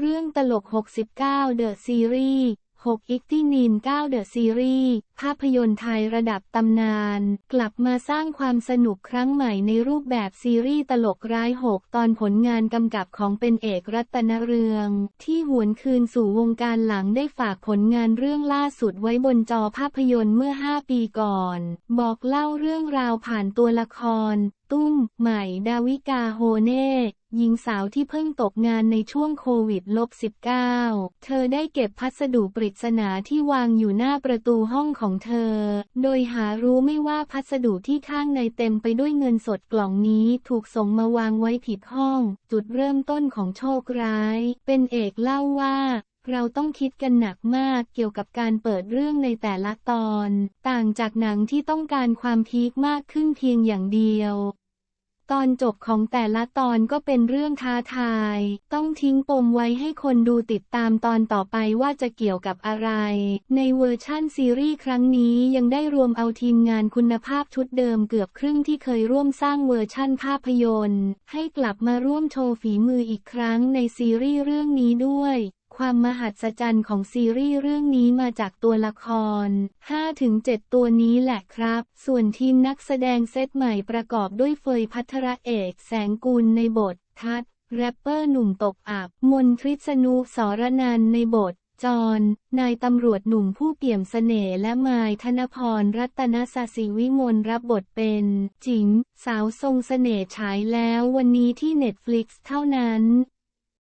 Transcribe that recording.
เรื่องตลก 69 The Series 6 i c t i n i n 9 The Series ภาพยนตร์ไทยระดับตำนาน กลับมาสร้างความสนุกครั้งใหม่ในรูปแบบซีรีส์ตลกร้าย 6 ตอนผลงานกำกับของเป็นเอกรัตนเรือง ที่หวนคืนสู่วงการหลังได้ฝากผลงานเรื่องล่าสุดไว้บนจอภาพยนตร์เมื่อ 5 ปีก่อน บอกเล่าเรื่องราวผ่านตัวละคร ตุ้ม ใหม่ ดาวิกาโฮเน่ หญิงสาวที่เพิ่งตกงานในช่วงโควิดลบ19 เธอได้เก็บพัสดุปริศนาที่วางอยู่หน้าประตูห้องของเธอ โดยหารู้ไม่ว่าพัสดุที่ข้างในเต็มไปด้วยเงินสดกล่องนี้ถูกส่งมาวางไว้ผิดห้อง จุดเริ่มต้นของโชคร้าย เป็นเอกเล่าว่าเราต้องคิดกันหนักมากเกี่ยวกับการเปิดเรื่องในแต่ละตอน ต่างจากหนังที่ต้องการความพีคมากขึ้นเพียงอย่างเดียว ตอนจบของแต่ละตอนก็เป็นเรื่องท้าทาย ต้องทิ้งปมไว้ให้คนดูติดตามตอนต่อไปว่าจะเกี่ยวกับอะไร ในเวอร์ชั่นซีรีส์ครั้งนี้ยังได้รวมเอาทีมงานคุณภาพชุดเดิมเกือบครึ่งที่เคยร่วมสร้างเวอร์ชั่นภาพยนตร์ ให้กลับมาร่วมโชว์ฝีมืออีกครั้งในซีรีส์เรื่องนี้ด้วย ความมหัศจรรย์ของซีรีส์เรื่องนี้มาจากตัวละคร 5-7 ตัวนี้แหละครับ ส่วนทีมนักแสดงเซตใหม่ประกอบด้วยเฟยพัทรเอก แสงกุลในบท ทัดแรปเปอร์หนุ่มตกอับ มนทริษนุสรนันในบทจอนนายตำรวจหนุ่มผู้เปี่ยมเสน่ห์และมายธนพรรัตนสศิวิมลรับบทเป็น จิง สาวทรงเสน่ห์ฉายแล้ววันนี้ที่เน็ตฟลิกซ์เท่านั้น